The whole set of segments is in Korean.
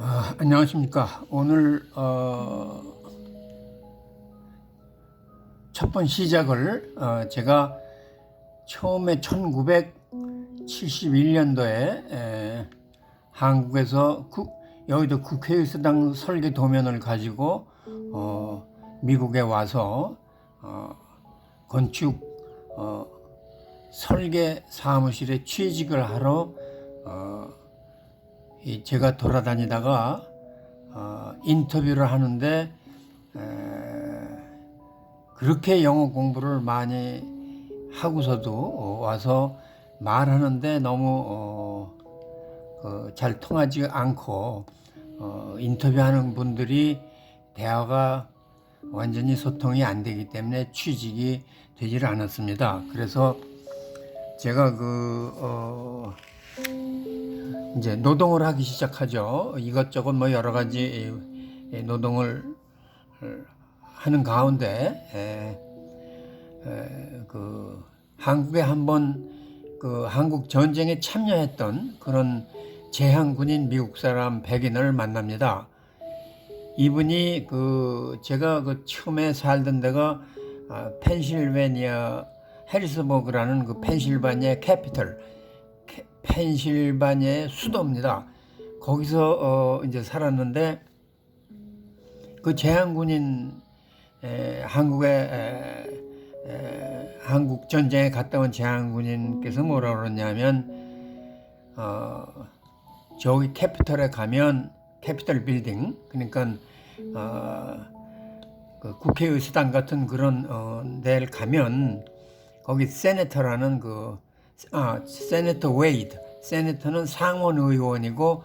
아, 안녕하십니까. 오늘 어, 첫번 시작을 어, 제가 처음에 1971년도에 한국에서 국, 여의도 국회의사당 설계 도면을 가지고 어, 미국에 와서 어, 건축 어, 설계 사무실에 취직을 하러 어, 이 제가 돌아다니다가 어, 인터뷰를 하는데 에, 그렇게 영어 공부를 많이 하고서도 어, 와서 말하는데 너무 어, 그, 잘 통하지 않고 어, 인터뷰하는 분들이 대화가 완전히 소통이 안 되기 때문에 취직이 되지를 않았습니다. 그래서 제가 그 어, 이제 노동을 하기 시작하죠. 이것저것 뭐 여러 가지 이 노동을 하는 가운데 에, 에, 그 한국에 한번 그 한국 전쟁에 참여했던 그런 재향군인 미국 사람 백인을 만납니다. 이분이 그 제가 그 처음에 살던 데가 아, 펜실베니아 해리스버그라는 그 펜실바니아 캐피털 캐- 펜실바니아의 수도입니다. 거기서 어 이제 살았는데 그 재향군인 에, 한국에 한국 전쟁에 갔다 온 재향군인께서 뭐라 그러냐면 어 저기 캐피털에 가면 캐피털 빌딩 그러니까 어, 그 국회의사당 같은 그런 어, 데를 가면 거기 세네터라는 그 아, 세네터 웨이드. 세네터는 상원 의원이고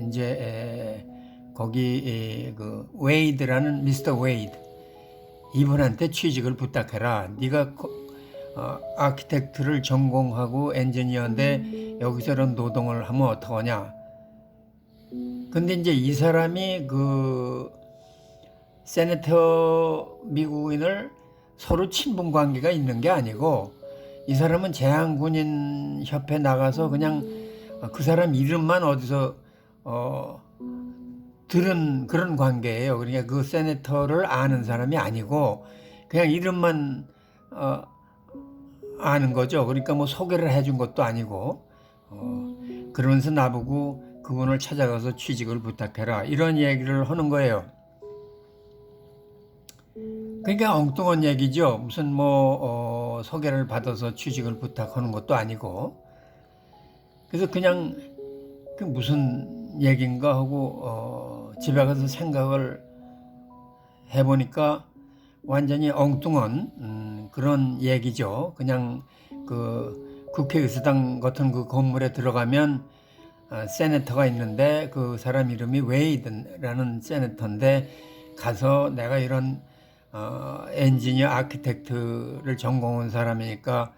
이제 에, 거기 에, 그 웨이드라는 미스터 웨이드 이분한테 취직을 부탁해라. 네가 거- 어, 아키텍트를 전공하고 엔지니어인데 여기서 이런 노동을 하면 어떡하냐. 근데 이제 이 사람이 그 세네터 미국인을 서로 친분 관계가 있는 게 아니고 이 사람은 재향군인 협회 나가서 그냥 그 사람 이름만 어디서 어 들은 그런 관계예요. 그러니까 그 세네터를 아는 사람이 아니고 그냥 이름만 어 아는 거죠. 그러니까 뭐 소개를 해준 것도 아니고 어 그러면서 나보고 그분을 찾아가서 취직을 부탁해라 이런 얘기를 하는 거예요. 그러니까 엉뚱한 얘기죠. 무슨 뭐 어, 소개를 받아서 취직을 부탁하는 것도 아니고. 그래서 그냥 그 무슨 얘긴가 하고 어, 집에 가서 생각을 해보니까 완전히 엉뚱한 음, 그런 얘기죠. 그냥 그 국회의사당 같은 그 건물에 들어가면 아, 세네터가 있는데 그 사람 이름이 웨이든라는 세네터인데 가서 내가 이런 어, 엔지니어 아키텍트를 전공한 사람이니까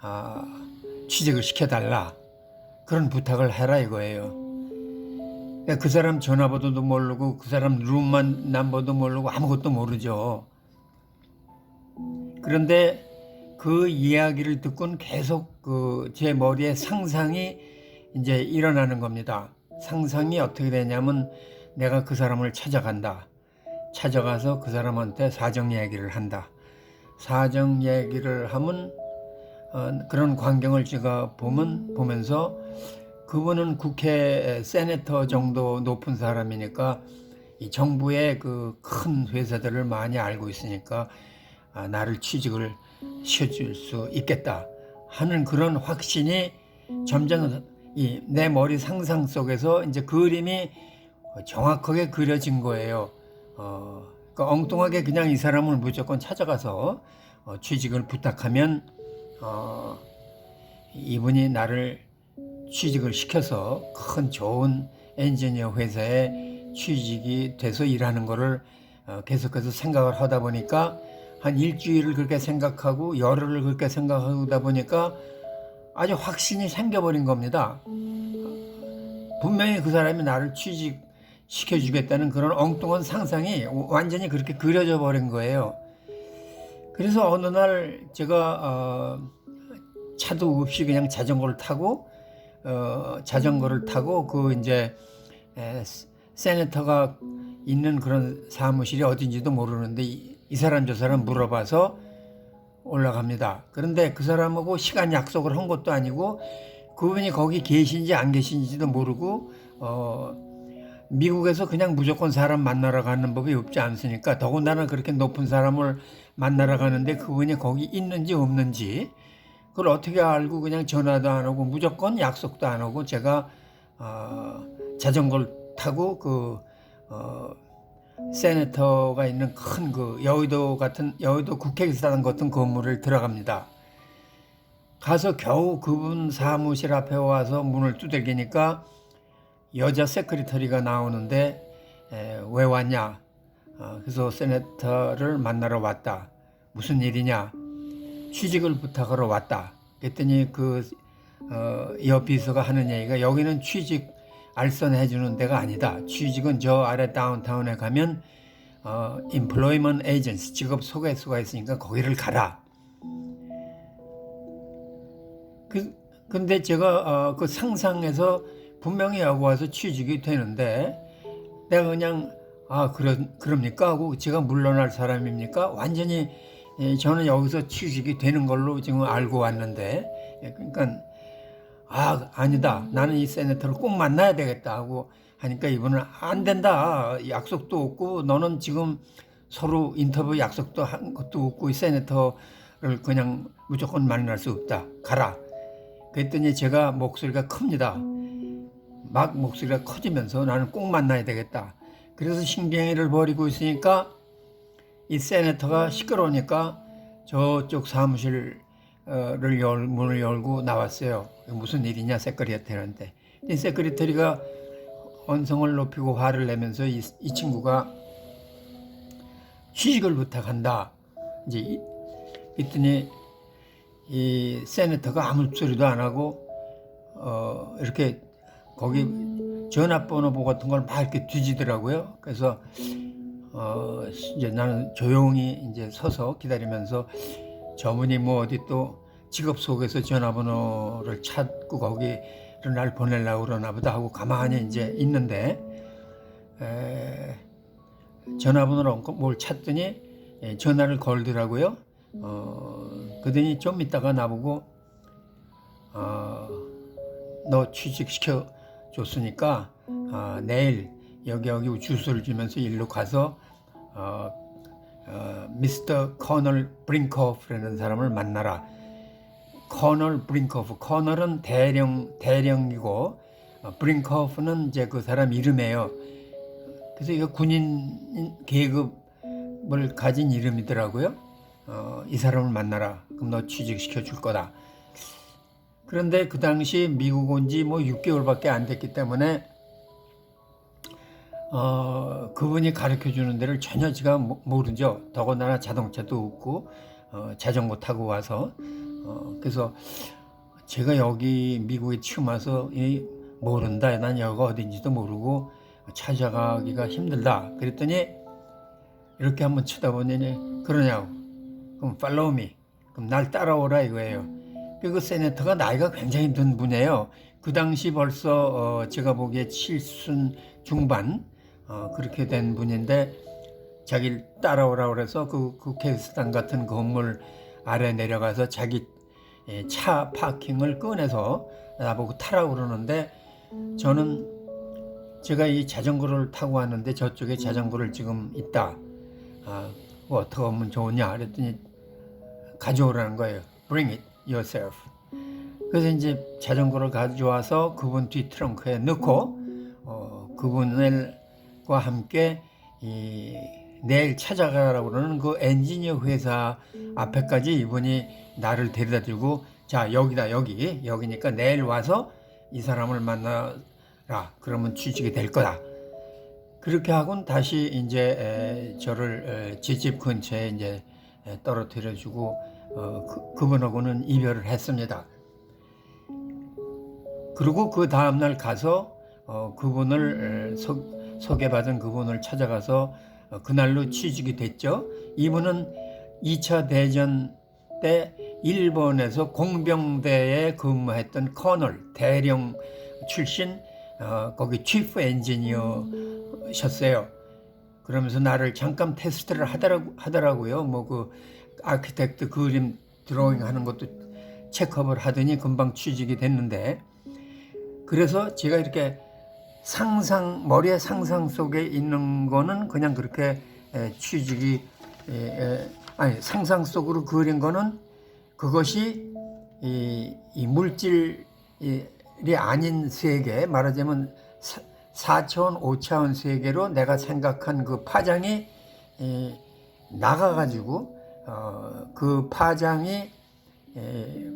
아, 취직을 시켜달라 그런 부탁을 해라 이거예요. 그 사람 전화번호도 모르고 그 사람 룸만 넘버도 모르고 아무것도 모르죠. 그런데 그 이야기를 듣고는 계속 그 제 머리에 상상이 이제 일어나는 겁니다. 상상이 어떻게 되냐면 내가 그 사람을 찾아간다. 찾아가서 그 사람한테 사정 얘기를 한다. 사정 얘기를 하면 어, 그런 광경을 제가 보면 보면서 그분은 국회 세네터 정도 높은 사람이니까 이 정부의 그 큰 회사들을 많이 알고 있으니까 아, 나를 취직을 시켜줄 수 있겠다 하는 그런 확신이 점점 이 내 머리 상상 속에서 이제 그림이 정확하게 그려진 거예요. 어, 그러니까 엉뚱하게 그냥 이 사람을 무조건 찾아가서 어, 취직을 부탁하면 어, 이분이 나를 취직을 시켜서 큰 좋은 엔지니어 회사에 취직이 돼서 일하는 거를 어, 계속해서 생각을 하다 보니까 한 일주일을 그렇게 생각하고 열흘을 그렇게 생각하다 보니까 아주 확신이 생겨버린 겁니다. 분명히 그 사람이 나를 취직 시켜주겠다는 그런 엉뚱한 상상이 완전히 그렇게 그려져 버린 거예요. 그래서 어느 날 제가 어, 차도 없이 그냥 자전거를 타고 어, 자전거를 타고 그 이제 에, 세네터가 있는 그런 사무실이 어딘지도 모르는데 이, 이 사람 저 사람 물어봐서 올라갑니다. 그런데 그 사람하고 시간 약속을 한 것도 아니고 그분이 거기 계신지 안 계신지도 모르고 어 미국에서 그냥 무조건 사람 만나러 가는 법이 없지 않습니까? 더군다나 그렇게 높은 사람을 만나러 가는데 그분이 거기 있는지 없는지 그걸 어떻게 알고 그냥 전화도 안 하고 무조건 약속도 안 하고 제가 어, 자전거를 타고 그 어, 세네터가 있는 큰 그 여의도 같은 여의도 국회의사당 같은 건물을 들어갑니다. 가서 겨우 그분 사무실 앞에 와서 문을 두들기니까 여자 세크리터리가 나오는데 에, 왜 왔냐? 어, 그래서 세네터를 만나러 왔다. 무슨 일이냐? 취직을 부탁하러 왔다. 그랬더니 그 어, 여비서가 하는 얘기가 여기는 취직 알선해 주는 데가 아니다. 취직은 저 아래 다운타운에 가면 어, employment agency 직업 소개소가 있으니까 거기를 가라. 그 근데 제가 어, 그 상상에서 분명히 여기 와서 취직이 되는데 내가 그냥 아 그러 그럽니까? 하고 제가 물러날 사람입니까? 완전히 예, 저는 여기서 취직이 되는 걸로 지금 알고 왔는데 예, 그러니까 아 아니다. 나는 이 세네터를 꼭 만나야 되겠다 하고 하니까 이분은 안 된다. 약속도 없고 너는 지금 서로 인터뷰 약속도 한 것도 없고 이 세네터를 그냥 무조건 만날 수 없다. 가라. 그랬더니 제가 목소리가 큽니다 막 목소리가 커지면서 나는 꼭 만나야 되겠다 그래서 신경이를 버리고 있으니까 이 세네터가 시끄러우니까 저쪽 사무실을 열, 문을 열고 나왔어요. 무슨 일이냐 세크리터리한테. 이 세크리터리가 언성을 높이고 화를 내면서 이, 이 친구가 휴직을 부탁한다. 이제 이- 있더니 이 세네터가 아무 소리도 안 하고 어 이렇게 거기 전화번호 같은 걸 막 이렇게 뒤지더라고요. 그래서 어 이제 나는 조용히 이제 서서 기다리면서 저분이 뭐 어디 또 직업 속에서 전화번호를 찾고 거기를 날 보내려고 그러나 보다 하고 가만히 이제 있는데 에, 전화번호를 뭘 찾더니 예, 전화를 걸더라고요. 어, 그더니 좀 있다가 나보고 어, 너 취직시켜 줬으니까 아, 내일 여기 여기 주소를 주면서 일로 가서 어, 어, 미스터 커널 브링커프라는 사람을 만나라. 커널 브링커프. 커널은 대령 대령이고 어, 브링커프는 이제 그 사람 이름이에요. 그래서 이거 군인 계급을 가진 이름이더라고요. 어, 이 사람을 만나라. 그럼 너 취직시켜 줄 거다. 그런데 그 당시 미국 온 지 뭐 6개월밖에 안 됐기 때문에 어, 그분이 가르쳐 주는 데를 전혀 제가 모- 모르죠. 더군다나 자동차도 없고 어, 자전거 타고 와서 어, 그래서 제가 여기 미국에 처음 와서 이 모른다. 난 여기가 어딘지도 모르고 찾아가기가 힘들다. 그랬더니 이렇게 한번 쳐다보니 그러냐고. 그럼 팔로우 미. 그럼 날 따라오라 이거예요. 그 세네터가 나이가 굉장히 든 분이에요. 그 당시 벌써 어, 제가 보기에 칠순 중반 어, 그렇게 된 분인데 자기를 따라오라 그래서 그 국회의사당 같은 건물 아래 내려가서 자기 예, 차 파킹을 꺼내서 나보고 타라고 그러는데 저는 제가 이 자전거를 타고 왔는데 저쪽에 자전거를 지금 있다. 아, 뭐 어떻게 하면 좋으냐 그랬더니 가져오라는 거예요. Bring it yourself. 그래서 이제 자전거를 가져와서 그분 뒤 트렁크에 넣고 어, 그분과 함께 이 내일 찾아가라고 그러는 그 엔지니어 회사 앞에까지 이분이 나를 데려다 주고 자 여기다 여기 여기니까 내일 와서 이 사람을 만나라 그러면 취직이 될 거다 그렇게 하고는 다시 이제 에, 저를 제 집 근처에 이제 에, 떨어뜨려 주고 어, 그, 그분하고는 이별을 했습니다. 그리고 그 다음날 가서 어, 그분을 에, 소, 소개받은 그분을 찾아가서 어, 그날로 취직이 됐죠. 이분은 2차 대전 때 일본에서 공병대에 근무했던 커널 대령 출신 어, 거기 치프 엔지니어 그러셨어요. 그러면서 나를 잠깐 테스트를 하더라고, 하더라고요. 뭐 그 아키텍트 그림 드로잉 하는 것도 체크업을 하더니 금방 취직이 됐는데 그래서 제가 이렇게 상상 머리의 상상 속에 있는 거는 그냥 그렇게 에, 취직이 아니 상상 속으로 그린 거는 그것이 이, 이 물질이 아닌 세계 말하자면 사- 4차원, 5차원 세계로 내가 생각한 그 파장이 이, 나가가지고 어, 그 파장이 에,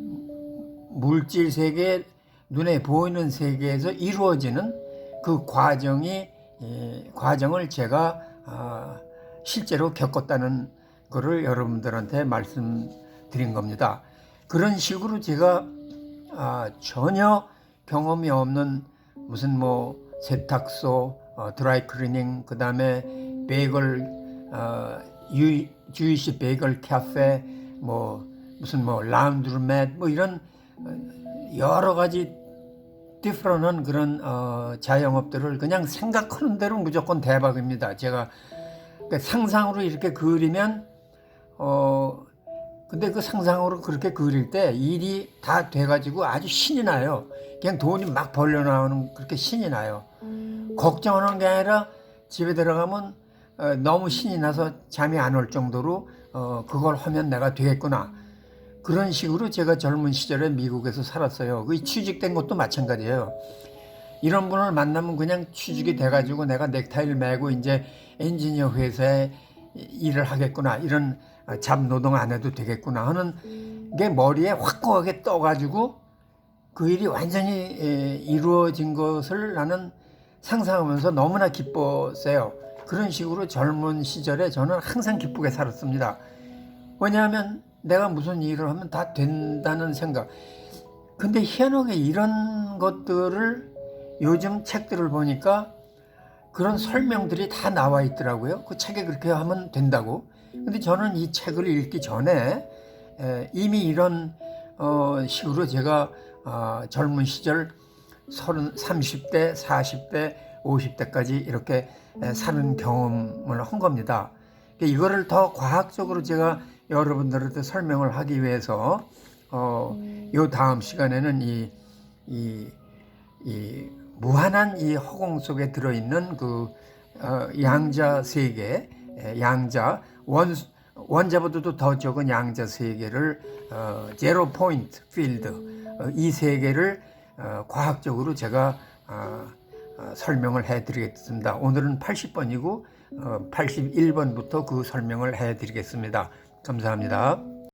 물질 세계 눈에 보이는 세계에서 이루어지는 그 과정이 에, 과정을 제가 아, 실제로 겪었다는 것을 여러분들한테 말씀드린 겁니다. 그런 식으로 제가 아, 전혀 경험이 없는 무슨 뭐 세탁소, 어, 드라이클리닝, 그 다음에 베이글, 어, 유, 주이시 베이글 카페, 뭐 무슨 뭐 라운드룸맷, 뭐 이런 어, 여러 가지 디프런한 그런 어, 자영업들을 그냥 생각하는 대로 무조건 대박입니다. 제가 그러니까 상상으로 이렇게 그리면 어 근데 그 상상으로 그렇게 그릴 때 일이 다 돼가지고 아주 신이 나요. 그냥 돈이 막 벌려 나오는 그렇게 신이 나요. 걱정하는 게 아니라 집에 들어가면 어, 너무 신이 나서 잠이 안 올 정도로 어, 그걸 하면 내가 되겠구나. 그런 식으로 제가 젊은 시절에 미국에서 살았어요. 그 취직된 것도 마찬가지예요. 이런 분을 만나면 그냥 취직이 돼가지고 내가 넥타이를 매고 이제 엔지니어 회사에 일을 하겠구나. 이런 잡노동 안 해도 되겠구나 하는 게 머리에 확고하게 떠가지고 그 일이 완전히 에, 이루어진 것을 나는 상상하면서 너무나 기뻤어요. 그런 식으로 젊은 시절에 저는 항상 기쁘게 살았습니다. 왜냐하면 내가 무슨 일을 하면 다 된다는 생각. 근데 희한하게 이런 것들을 요즘 책들을 보니까 그런 설명들이 다 나와 있더라고요. 그 책에 그렇게 하면 된다고. 근데 저는 이 책을 읽기 전에 에, 이미 이런 어, 식으로 제가 어, 젊은 시절 30, 30대, 40대, 50대까지 이렇게 에, 사는 경험을 한 겁니다. 그러니까 이거를 더 과학적으로 제가 여러분들한테 설명을 하기 위해서 어, 요 다음 시간에는 이, 이, 이 무한한 이 허공 속에 들어있는 그 어, 양자 세계, 에, 양자 원 원자보다도 더 적은 양자 세계를 어, 제로 포인트 필드 어, 이 세계를 어, 과학적으로 제가 어, 어, 설명을 해드리겠습니다. 오늘은 80번이고 어, 81번부터 그 설명을 해드리겠습니다. 감사합니다.